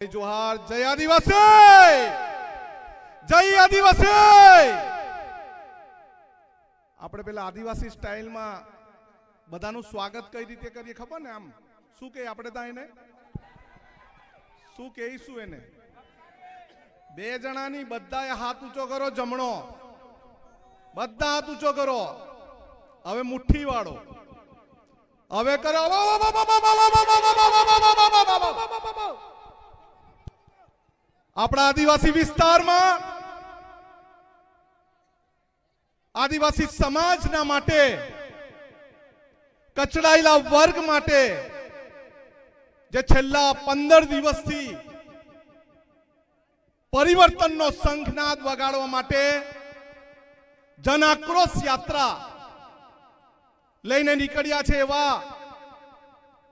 જોહાર જય આદિવાસી જય આદિવાસી આપણે પેલા આદિવાસી સ્ટાઇલમાં બધાનું સ્વાગત કઈ રીતે કરીએ ખબર ને આમ શું કે આપણે ત્યાં એને શું કહીશું એને બે જણાની બધાએ હાથ ઊંચો કરો જમણો બધા હાથ ઊંચો કરો હવે મુઠ્ઠી વાળો હવે કરો આપણા આદિવાસી વિસ્તારમાં આદિવાસી સમાજના માટે, કચડાયેલા વર્ગ માટે જે છેલ્લા પંદર દિવસથી પરિવર્તનનો શંખનાદ વગાડવા માટે જન આક્રોશ યાત્રા લઈને નીકળ્યા છે એવા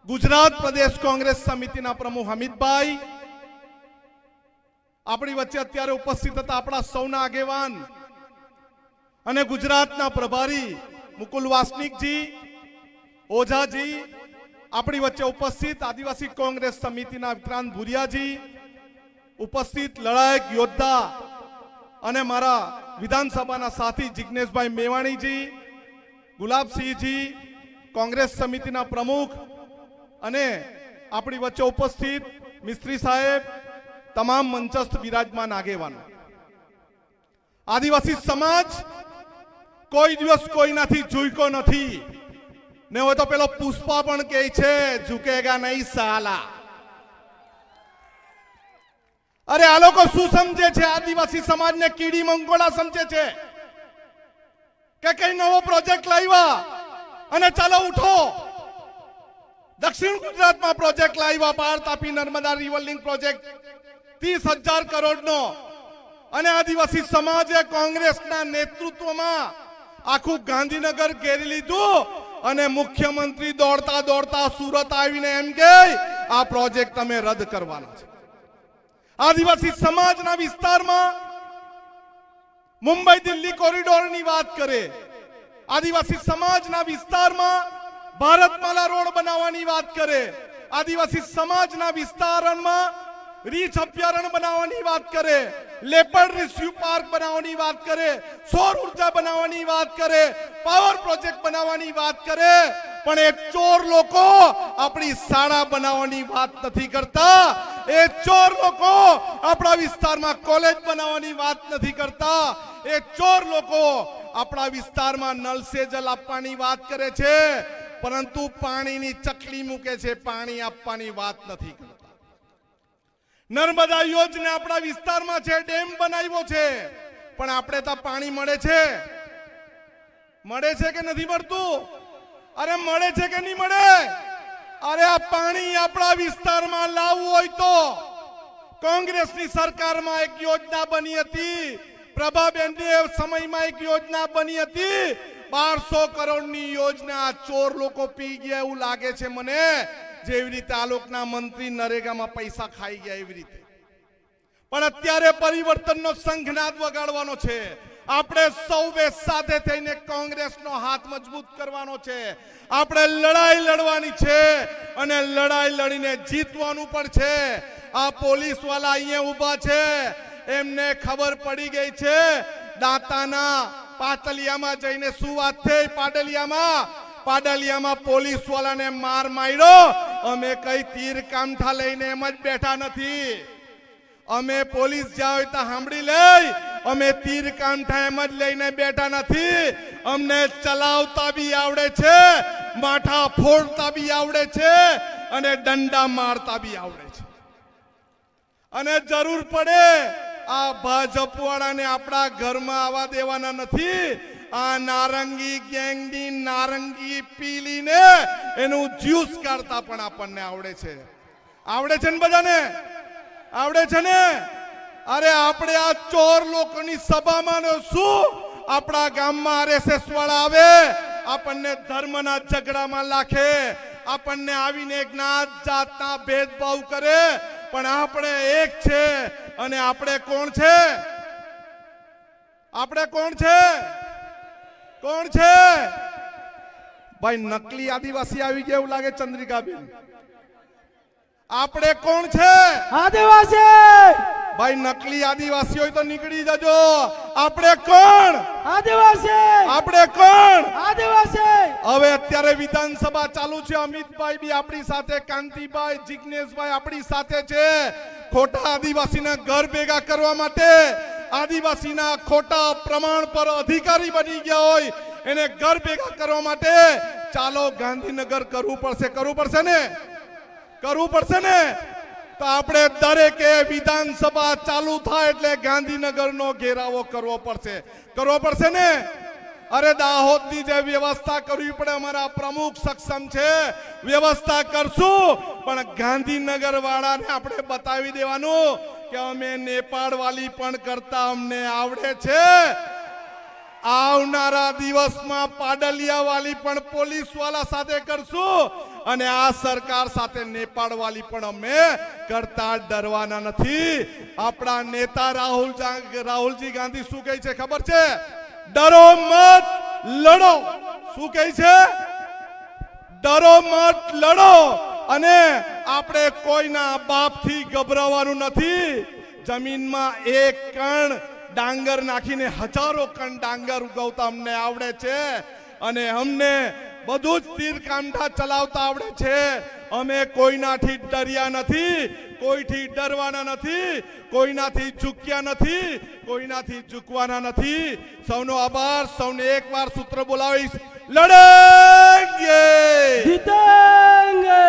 ગુજરાત પ્રદેશ કોંગ્રેસ સમિતિના પ્રમુખ હમીદભાઈ આપણી વચ્ચે અત્યારે ઉપસ્થિત હતા આપણા સૌના આગેવાન અને ગુજરાતના પ્રભારી મુકુલ વાસનિકજી, ઓઝાજી, આપણી વચ્ચે ઉપસ્થિત આદિવાસી કોંગ્રેસ સમિતિના વિક્રાંત ભુરિયાજી, ઉપસ્થિત લડાયક યોદ્ધા અને મારા વિધાનસભાના સાથી જિજ્ઞેશભાઈ મેવાણીજી, ગુલાબસિંહજી, કોંગ્રેસ સમિતિના પ્રમુખ અને આપણી વચ્ચે ઉપસ્થિત મિસ્ત્રી સાહેબ તમામ મંચસ્થ બિરાજમાન આગેવાનો. આદિવાસી સમાજ કોઈ દિવસ કોઈનાથી ઝૂકો નથી. ને હોય તો પેલો પુષ્પા પણ કહે છે, ઝુકેગા નહીં સાલા. અરે આ લોકો શું સમજે છે? આદિવાસી સમાજને કીડી મંગોળા સમજે છે. કે કઈ નવો પ્રોજેક્ટ લાવ્યા અને ચાલો ઉઠો. દક્ષિણ ગુજરાતમાં પ્રોજેક્ટ લાવ્યા Par Tapi Narmada river link project ત્રીસ હજાર કરોડનો અને આદિવાસી સમાજે કોંગ્રેસના નેતૃત્વમાં આખું ગાંધીનગર ઘેરી લીધું અને મુખ્યમંત્રી દોડતા દોડતા સુરત આવીને એમ કે આ પ્રોજેક્ટ તમે રદ કરવાના છે આદિવાસી સમાજના વિસ્તારમાં મુંબઈ દિલ્હી કોરિડોરની વાત કરે આદિવાસી સમાજના વિસ્તારમાં ભારતમાલા રોડ બનાવવાની વાત કરે આદિવાસી સમાજના વિસ્તારમાં રીછ અભયારણ્ય બનાવવાની વાત કરે લેપર્ડ રિસ્યુ પાર્ક બનાવવાની વાત કરે, સૌર ઊર્જા બનાવવાની વાત કરે, પાવર પ્રોજેક્ટ બનાવવાની વાત કરે, પણ એ ચોર લોકો આપણી શાળા બનાવવાની વાત નથી કરતા. એ ચોર લોકો આપણા વિસ્તારમાં કોલેજ બનાવવાની વાત નથી કરતા. એ ચોર લોકો આપણા વિસ્તારમાં નળ સે જલ આપવાની વાત કરે છે, પરંતુ પાણીની ચકલી મૂકે છે, પાણી આપવાની વાત નથી કરતા. નર્મદા યોજના આપણા વિસ્તારમાં છે, ડેમ બનાવ્યો છે. પણ આપણે તો પાણી મળે છે. મળે છે કે નથી મળતું? અરે મળે છે કે નહીં મળે? અરે આ પાણી આપણા વિસ્તારમાં લાવવું હોય તો કોંગ્રેસની સરકારમાં એક યોજના બની હતી. પ્રભાબેન દેવ સમયમાં એક યોજના બની હતી. બારસો કરોડની યોજના ચોર લોકો પી ગયા એવું લાગે છે મને. જેવી રીતે આ લોકના મંત્રી નરેગામાં પૈસા ખાઈ ગયા એવી રીતે. પણ અત્યારે પરિવર્તનનો સંઘનાદ વગાડવાનો છે. આપણે સૌએ સાથે થઈને કોંગ્રેસનો હાથ મજબૂત કરવાનો છે. આપણે લડાઈ લડવાની છે અને લડાઈ લડીને જીતવાનું પણ છે. આ પોલીસવાળા અહીંયા ઊભા છે. એમને ખબર પડી ગઈ છે. દાંતાના પાતલિયામાં જઈને શું વાત થઈ? પાટલિયામાં? પાડલિયામાં પોલીસ વાળાને માર માર્યો. અમે કઈ તીર કામઠા લઈને એમ જ બેઠા નથી. અમે પોલીસ હોય તો સાંભળી લઈ, અમે તીર કામઠા એમ જ લઈને બેઠા નથી. અમને ચલાવતા બી આવડે છે, માઠા ફોડતા બી આવડે છે, અને દંડા મારતા બી આવડે છે. અને જરૂર પડે આ ભાજપ વાળાને આપણા ઘરમાં આવવા દેવાના નથી આ નારંગી ગેંગની નારંગી પીલીને એનું જ્યુસ કાઢતા પણ આપણને આવડે છે. આવડે છે ને બધાને? આવડે છે ને? અરે આપણે આ ચોર લોકોની સભામાં શું? આપણા ગામમાં આરએસએસ વાળા આવે, આપણને ધર્મના ઝઘડામાં લાખે, આપણને આવીને જ્ઞાત જાતના ભેદભાવ કરે, પણ આપણે એક છે, અને આપણે કોણ છે? આપણે કોણ છે? કોણ છે? ભાઈ નકલી આદિવાસી આવી ગયા એવું લાગે ચંદ્રિકાબેન. આપણે કોણ છે? આદિવાસી! ભાઈ નકલી આદિવાસી હોય તો નીકળી જજો. આપણે કોણ? આદિવાસી! આપણે કોણ? આદિવાસી! હવે અત્યારે વિધાનસભા ચાલુ છે. અમિતભાઈ બી આપણી સાથે કાંતિભાઈ જિજ્ઞેશભાઈ આપણી સાથે છે. ખોટા આદિવાસીના ઘર ભેગા કરવા માટે આદિવાસીના ખોટા પ્રમાણ પર અધિકારી બની ગયા હોય, એને ઘર ભેગા કરવા માટે ચાલો ગાંધીનગર કરવું પડશે કરવું પડશે ને? કરવું પડશે ને? તો આપણે દરેકે વિધાનસભા ચાલુ થાય એટલે ગાંધીનગરનો ઘેરાવો કરવો પડશે. કરવો પડશે ને? અરે દાહોદની જે વ્યવસ્થા કરવી પડે, અમારા પ્રમુખ સક્ષમ છે, વ્યવસ્થા કરશું, પણ ગાંધીનગર વાળાને આપણે બતાવી દેવાનું કે અમે નેપાળ વાલી પણ કરતા અમને આવડે છે. આવનારા દિવસમાં પાડલિયા વાલી પણ પોલીસવાળા સાથે કરશું અને આ સરકાર સાથે નેપાળ વાલી પણ અમે કરતા ડરવાના નથી. આપણા નેતા રાહુલ રાહુલજી ગાંધી શું કહે છે ખબર છે? ડરો મત લડો. શું કહે છે? ડરો મત લડો અને આપણે કોઈના બાપથી ગભરાવાનું નથી. જમીનમાં એક કણ ડાંગર નાખીને હજારો કણ ડાંગર ઉગવતા અમને આવડે છે. અને અમને બધું જ તીર કાંઠા ચલાવતા આવડે છે. અમે કોઈનાથી ડર્યા નથી, કોઈથી ડરવાના નથી, કોઈનાથી ઝૂક્યા નથી, કોઈનાથી ચૂકવાના નથી. સૌનો આભાર, સૌને એકવાર સૂત્ર બોલાવીશ. લડેંગે! જીતેંગે!